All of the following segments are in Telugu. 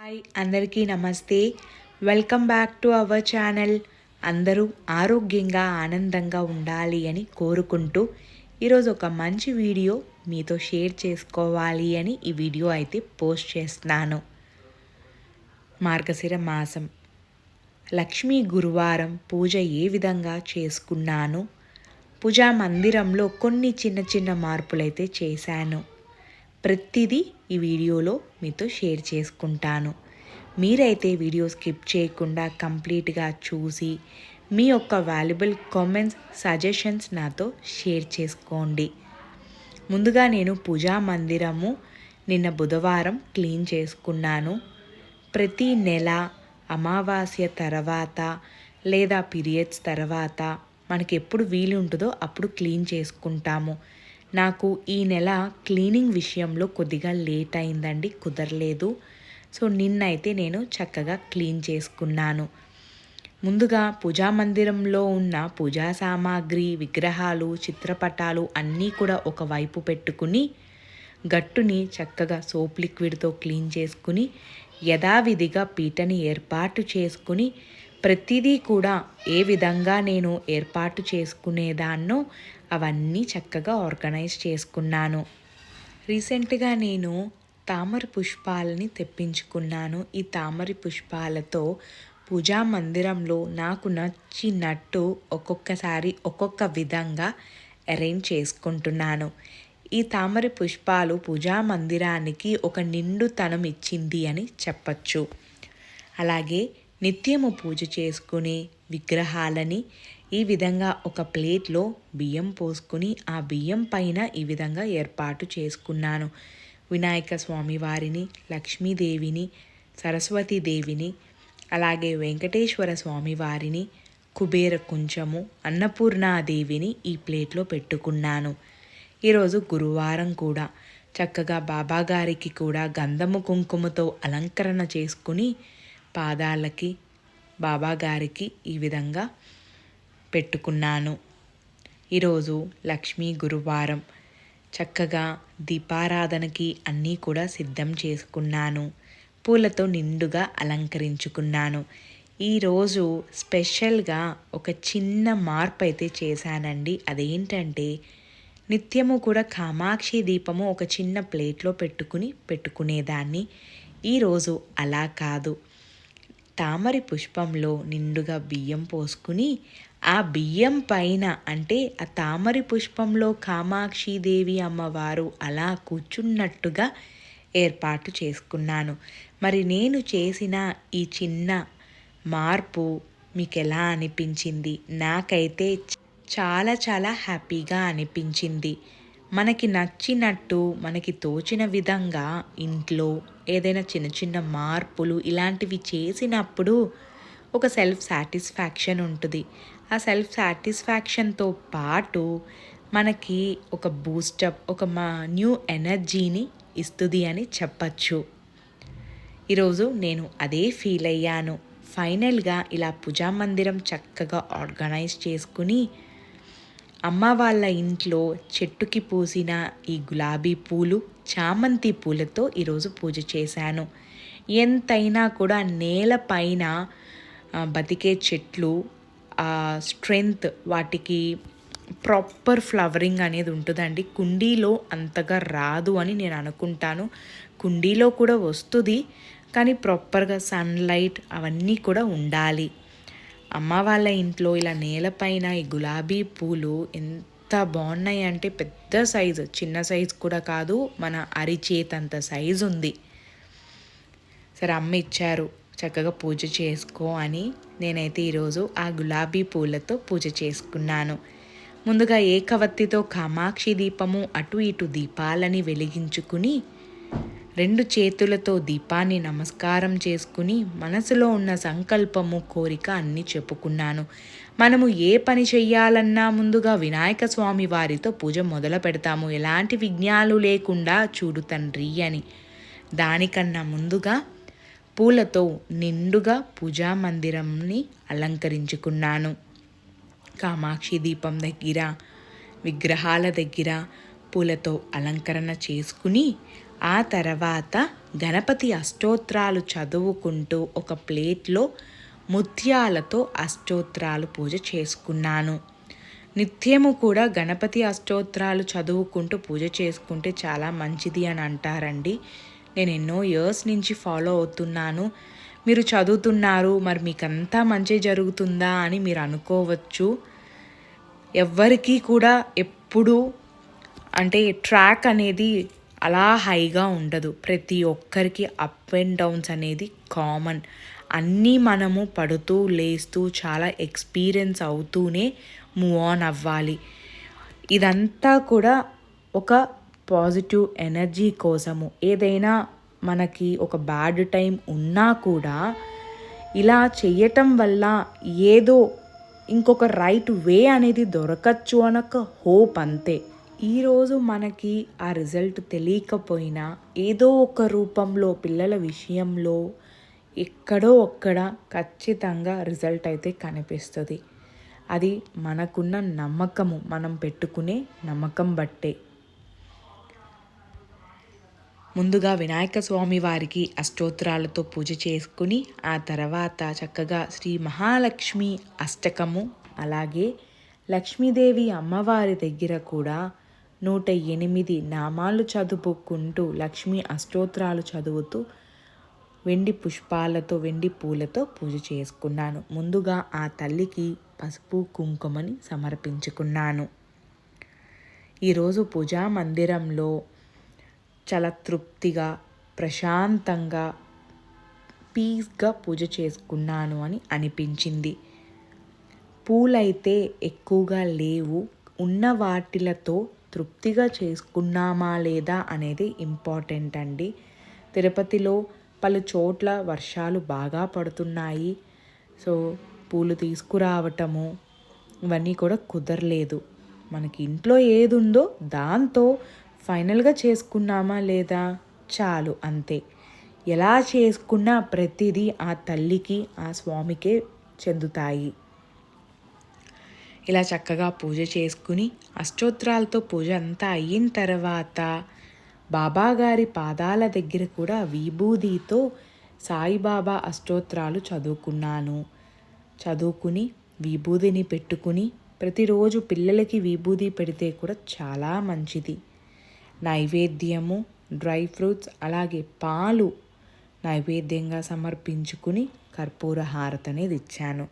హాయ్ అందరికీ నమస్తే. Welcome back to our channel. అందరూ ఆరోగ్యంగా ఆనందంగా ఉండాలి అని కోరుకుంటూ ఈరోజు ఒక మంచి వీడియో మీతో షేర్ చేసుకోవాలి అని ఈ వీడియో అయితే పోస్ట్ చేస్తున్నాను. మార్గశిర మాసం. లక్ష్మీ గురువారం పూజ ఏ విధంగా చేసుకున్నాను? పూజా మందిరంలో కొన్ని చిన్న చిన్న మార్పులైతే చేశాను. ప్రతిదీ ఈ వీడియోలో మీతో షేర్ చేసుకుంటాను. మీరైతే వీడియో స్కిప్ చేయకుండా కంప్లీట్గా చూసి మీ యొక్క వాల్యుబుల్ కామెంట్స్ సజెషన్స్ నాతో షేర్ చేసుకోండి. ముందుగా నేను పూజా మందిరము నిన్న బుధవారం క్లీన్ చేసుకున్నాను. ప్రతి నెల అమావాస్య తర్వాత లేదా పీరియడ్స్ తర్వాత మనకి ఎప్పుడు వీలు ఉంటుందో అప్పుడు క్లీన్ చేసుకుంటాము. నాకు ఈ నెల క్లీనింగ్ విషయంలో కొద్దిగా లేట్ అయిందండి కుదరలేదు. సో నిన్నైతే నేను చక్కగా క్లీన్ చేసుకున్నాను. ముందుగా పూజా మందిరంలో ఉన్న పూజా సామాగ్రి విగ్రహాలు చిత్రపటాలు అన్నీ కూడా ఒకవైపు పెట్టుకుని గట్టుని చక్కగా సోప్ లిక్విడ్తో క్లీన్ చేసుకుని యథావిధిగా పీటని ఏర్పాటు చేసుకుని ప్రతిదీ కూడా ఏ విధంగా నేను ఏర్పాటు చేసుకునేదాన్నో అవన్నీ చక్కగా ఆర్గనైజ్ చేసుకున్నాను. రీసెంట్గా నేను తామర పుష్పాలని తెప్పించుకున్నాను. ఈ తామర పుష్పాలతో పూజా మందిరంలో నాకు నచ్చినట్టు ఒక్కొక్కసారి ఒక్కొక్క విధంగా అరేంజ్ చేసుకుంటున్నాను. ఈ తామర పుష్పాలు పూజా మందిరానికి ఒక నిండుతనం ఇచ్చింది అని చెప్పచ్చు. అలాగే నిత్యము పూజ చేసుకునే విగ్రహాలని ఈ విధంగా ఒక ప్లేట్లో బియ్యం పోసుకుని ఆ బియ్యం పైన ఈ విధంగా ఏర్పాటు చేసుకున్నాను. వినాయక స్వామి వారిని లక్ష్మీదేవిని సరస్వతీదేవిని అలాగే వెంకటేశ్వర స్వామి వారిని కుబేర కుంచము అన్నపూర్ణాదేవిని ఈ ప్లేట్లో పెట్టుకున్నాను. ఈరోజు గురువారం కూడా చక్కగా బాబాగారికి కూడా గంధము కుంకుమతో అలంకరణ చేసుకుని పాదాలకి బాబాగారికి ఈ విధంగా పెట్టుకున్నాను. ఈరోజు లక్ష్మీ గురువారం. చక్కగా దీపారాధనకి అన్నీ కూడా సిద్ధం చేసుకున్నాను. పూలతో నిండుగా అలంకరించుకున్నాను. ఈరోజు స్పెషల్గా ఒక చిన్న మార్పు అయితే చేశానండి. అదేంటంటే నిత్యము కూడా కామాక్షి దీపము ఒక చిన్న ప్లేట్లో పెట్టుకుని పెట్టుకునేదాన్ని. ఈరోజు అలా కాదు. తామరి పుష్పంలో నిండుగా బియ్యం పోసుకుని ఆ బియ్యం పైన అంటే ఆ తామరి పుష్పంలో కామాక్షిదేవి అమ్మవారు అలా కూర్చున్నట్టుగా ఏర్పాటు చేసుకున్నాను. మరి నేను చేసిన ఈ చిన్న మార్పు మీకు ఎలా అనిపించింది? నాకైతే చాలా చాలా హ్యాపీగా అనిపించింది. మనకి నచ్చినట్టు మనకి తోచిన విధంగా ఇంట్లో ఏదైనా చిన్న చిన్న మార్పులు ఇలాంటివి చేసినప్పుడు ఒక సెల్ఫ్ సాటిస్ఫాక్షన్ ఉంటుంది. ఆ సెల్ఫ్ సాటిస్ఫాక్షన్తో పాటు మనకి ఒక బూస్టప్ ఒక మా న్యూ ఎనర్జీని ఇస్తుంది అని చెప్పచ్చు. ఈరోజు నేను అదే ఫీల్ అయ్యాను. ఫైనల్గా ఇలా పూజా మందిరం చక్కగా ఆర్గనైజ్ చేసుకుని అమ్మ వాళ్ళ ఇంట్లో చెట్టుకి పూసిన ఈ గులాబీ పూలు చామంతి పూలతో ఈరోజు పూజ చేశాను. ఎంతైనా కూడా నేలపైన బతికే చెట్లు స్ట్రెంగ్త్ వాటికి ప్రాపర్ ఫ్లవరింగ్ అనేది ఉంటుందండి. కుండీలో అంతగా రాదు అని నేను అనుకుంటాను. కుండీలో కూడా వస్తుంది కానీ ప్రాపర్గా సన్లైట్ అవన్నీ కూడా ఉండాలి. అమ్మ వాళ్ళ ఇంట్లో ఇలా నేలపైన ఈ గులాబీ పూలు ఎంత బాగున్నాయి అంటే పెద్ద సైజు చిన్న సైజు కూడా కాదు మన అరిచేతంత సైజు ఉంది. సరే అమ్మ ఇచ్చారు. చక్కగా పూజ చేసుకో అని నేనైతే ఈరోజు ఆ గులాబీ పూలతో పూజ చేసుకున్నాను. ముందుగా ఏకవత్తితో కామాక్షి దీపము అటు ఇటు దీపాలని వెలిగించుకుని రెండు చేతులతో దీపాన్ని నమస్కారం చేసుకుని మనసులో ఉన్న సంకల్పము కోరిక అన్నీ చెప్పుకున్నాను. మనము ఏ పని చెయ్యాలన్నా ముందుగా వినాయక స్వామి వారితో పూజ మొదలు పెడతాము. ఎలాంటి విఘ్నాలు లేకుండా చూడు తండ్రి అని. దానికన్నా ముందుగా పూలతో నిండుగా పూజా మందిరంని అలంకరించుకున్నాను. కామాక్షి దీపం దగ్గర విగ్రహాల దగ్గర పూలతో అలంకరణ చేసుకుని ఆ తర్వాత గణపతి అష్టోత్రాలు చదువుకుంటూ ఒక ప్లేట్లో ముత్యాలతో అష్టోత్రాలు పూజ చేసుకున్నాను. నిత్యము కూడా గణపతి అష్టోత్రాలు చదువుకుంటూ పూజ చేసుకుంటే చాలా మంచిది అని అంటారండి. నేను ఎన్నో ఇయర్స్ నుంచి ఫాలో అవుతున్నాను. మీరు చదువుతున్నారు మరి మీకంతా మంచి జరుగుతుందా అని మీరు అనుకోవచ్చు. ఎవ్వరికీ కూడా ఎప్పుడు అంటే ట్రాక్ అనేది అలా హైగా ఉండదు. ప్రతి ఒక్కరికి అప్ అండ్ డౌన్స్ అనేది కామన్ అన్నీ మనము పడుతూ లేస్తూ చాలా ఎక్స్పీరియన్స్ అవుతూనే మూవ్ ఆన్ అవ్వాలి. ఇదంతా కూడా ఒక పాజిటివ్ ఎనర్జీ కోసము. ఏదైనా మనకి ఒక బ్యాడ్ టైం ఉన్నా కూడా ఇలా చేయటం వల్ల ఏదో ఇంకొక రైట్ వే అనేది దొరకచ్చు అనక హోప్ అంతే. ఈరోజు మనకి ఆ రిజల్ట్ తెలియకపోయినా ఏదో ఒక రూపంలో పిల్లల విషయంలో ఎక్కడో ఒక్కడ ఖచ్చితంగా రిజల్ట్ అయితే కనిపిస్తుంది. అది మనకున్న నమ్మకము మనం పెట్టుకునే నమ్మకం బట్టే. ముందుగా వినాయక స్వామి వారికి అష్టోత్తరాలతో పూజ చేసుకుని ఆ తర్వాత చక్కగా శ్రీ మహాలక్ష్మి అష్టకము అలాగే లక్ష్మీదేవి అమ్మవారి దగ్గర కూడా నూట ఎనిమిది నామాలు చదువుకుంటూ లక్ష్మీ అష్టోత్తరాలు చదువుతూ వెండి పుష్పాలతో వెండి పూలతో పూజ చేసుకున్నాను. ముందుగా ఆ తల్లికి పసుపు కుంకుమని సమర్పించుకున్నాను. ఈరోజు పూజా మందిరంలో చాలా తృప్తిగా ప్రశాంతంగా పీస్గా పూజ చేసుకున్నాను అని అనిపించింది. పూలైతే ఎక్కువగా లేవు. ఉన్న వాటిలతో తృప్తిగా చేసుకున్నామా లేదా అనేది ఇంపార్టెంట్ అండి. తిరుపతిలో పలు చోట్ల వర్షాలు బాగా పడుతున్నాయి. సో పూలు తీసుకురావటము ఇవన్నీ కూడా కుదరలేదు. మనకి ఇంట్లో ఏది ఉందో దాంతో ఫైనల్గా చేసుకున్నామా లేదా? చాలు అంతే. ఎలా చేసుకున్నా ప్రతిదీ ఆ తల్లికి ఆ స్వామికే చెందుతాయి. ఇలా చక్కగా పూజ చేసుకుని అష్టోత్తరాలతో పూజ అంతా అయిన తర్వాత బాబాగారి పాదాల దగ్గర కూడా విభూదితో సాయిబాబా అష్టోత్తరాలు చదువుకున్నాను. చదువుకుని విభూదిని పెట్టుకుని ప్రతిరోజు పిల్లలకి విభూది పెడితే కూడా చాలా మంచిది. నైవేద్యము డ్రై ఫ్రూట్స్ అలాగే పాలు నైవేద్యంగా సమర్పించుకుని కర్పూర హారతి అనేది ఇచ్చాను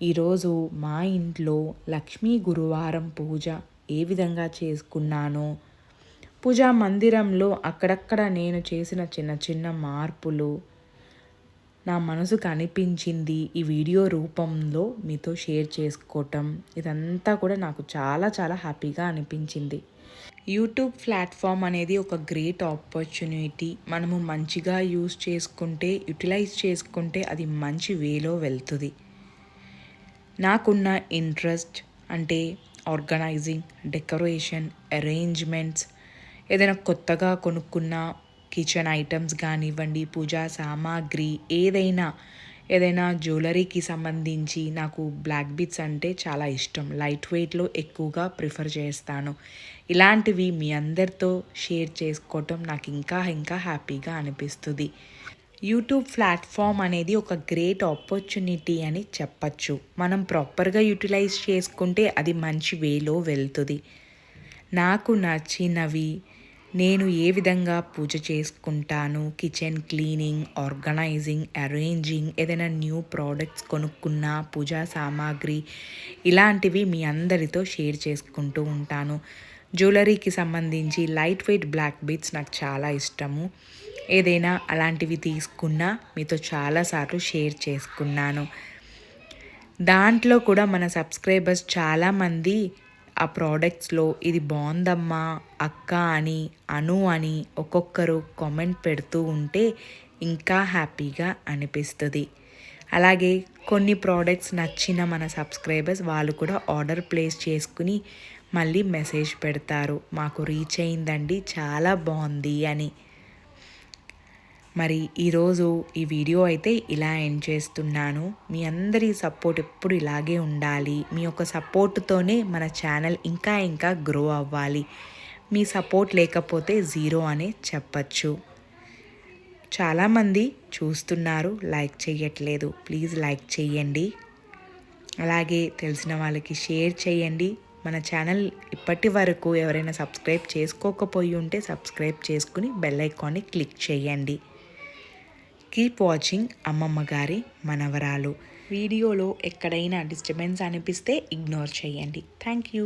ఈరోజు మా ఇంట్లో లక్ష్మీ గురువారం పూజ ఏ విధంగా చేసుకున్నానో పూజా మందిరంలో అక్కడక్కడ నేను చేసిన చిన్న చిన్న మార్పులు నా మనసుకు అనిపించింది ఈ వీడియో రూపంలో మీతో షేర్ చేసుకోవటం. ఇదంతా కూడా నాకు చాలా చాలా హ్యాపీగా అనిపించింది. యూట్యూబ్ ప్లాట్ఫామ్ అనేది ఒక గ్రేట్ ఆపర్చునిటీ. మనము మంచిగా యూస్ చేసుకుంటే యూటిలైజ్ చేసుకుంటే అది మంచి వేలో వెళ్తుంది. నాకున్న ఇంట్రెస్ట్ అంటే ఆర్గనైజింగ్ డెకరేషన్ అరేంజ్మెంట్స్ ఏదైనా కొత్తగా కొనుక్కున్న కిచెన్ ఐటమ్స్ కానివ్వండి పూజా సామాగ్రి ఏదైనా ఏదైనా జ్యువెలరీకి సంబంధించి నాకు బ్లాక్ బీట్స్ అంటే చాలా ఇష్టం. లైట్ వెయిట్లో ఎక్కువగా ప్రిఫర్ చేస్తాను. ఇలాంటివి మీ అందరితో షేర్ చేసుకోవటం నాకు ఇంకా ఇంకా హ్యాపీగా అనిపిస్తుంది. యూట్యూబ్ ప్లాట్ఫామ్ అనేది ఒక గ్రేట్ ఆపర్చునిటీ అని చెప్పచ్చు. మనం ప్రాపర్గా యూటిలైజ్ చేసుకుంటే అది మంచి వేలో వెళ్తుంది. నాకు నచ్చినవి నేను ఏ విధంగా పూజ చేసుకుంటాను కిచెన్ క్లీనింగ్ ఆర్గనైజింగ్ అరేంజింగ్ ఏదైనా న్యూ ప్రోడక్ట్స్ కొనుక్కున్న పూజా సామాగ్రి ఇలాంటివి మీ అందరితో షేర్ చేసుకుంటూ ఉంటాను. జ్యువెలరీకి సంబంధించి లైట్ వెయిట్ బ్లాక్ బీట్స్ నాకు చాలా ఇష్టము. ఏదైనా అలాంటివి తీసుకున్నా మీతో చాలాసార్లు షేర్ చేసుకున్నాను. దాంట్లో కూడా మన సబ్స్క్రైబర్స్ చాలామంది ఆ ప్రోడక్ట్స్లో ఇది బాగుందమ్మా అక్క అని అను అని ఒక్కొక్కరు కామెంట్ పెడుతూ ఉంటే ఇంకా హ్యాపీగా అనిపిస్తుంది. అలాగే కొన్ని ప్రోడక్ట్స్ నచ్చిన మన సబ్స్క్రైబర్స్ వాళ్ళు కూడా ఆర్డర్ ప్లేస్ చేసుకుని మళ్ళీ మెసేజ్ పెడతారు. మాకు రీచ్ అయిందండి చాలా బాగుంది అని. మరి ఈరోజు ఈ వీడియో అయితే ఇలా ఎండ్ చేస్తున్నాను. మీ అందరి సపోర్ట్ ఎప్పుడు ఇలాగే ఉండాలి. మీ యొక్క సపోర్ట్తోనే మన ఛానల్ ఇంకా ఇంకా గ్రో అవ్వాలి. మీ సపోర్ట్ లేకపోతే జీరో అనే చెప్పచ్చు. చాలామంది చూస్తున్నారు లైక్ చేయట్లేదు. ప్లీజ్ లైక్ చేయండి. అలాగే తెలిసిన వాళ్ళకి షేర్ చేయండి. మన ఛానల్ ఇప్పటి వరకు ఎవరైనా సబ్స్క్రైబ్ చేసుకోకపోయి ఉంటే సబ్స్క్రైబ్ చేసుకుని బెల్ ఐకాన్ని క్లిక్ చేయండి. కీప్ వాచింగ్ అమ్మమ్మ గారి మనవరాలు. వీడియోలో ఎక్కడైనా డిస్టర్బెన్స్ అనిపిస్తే ఇగ్నోర్ చేయండి. Thank you.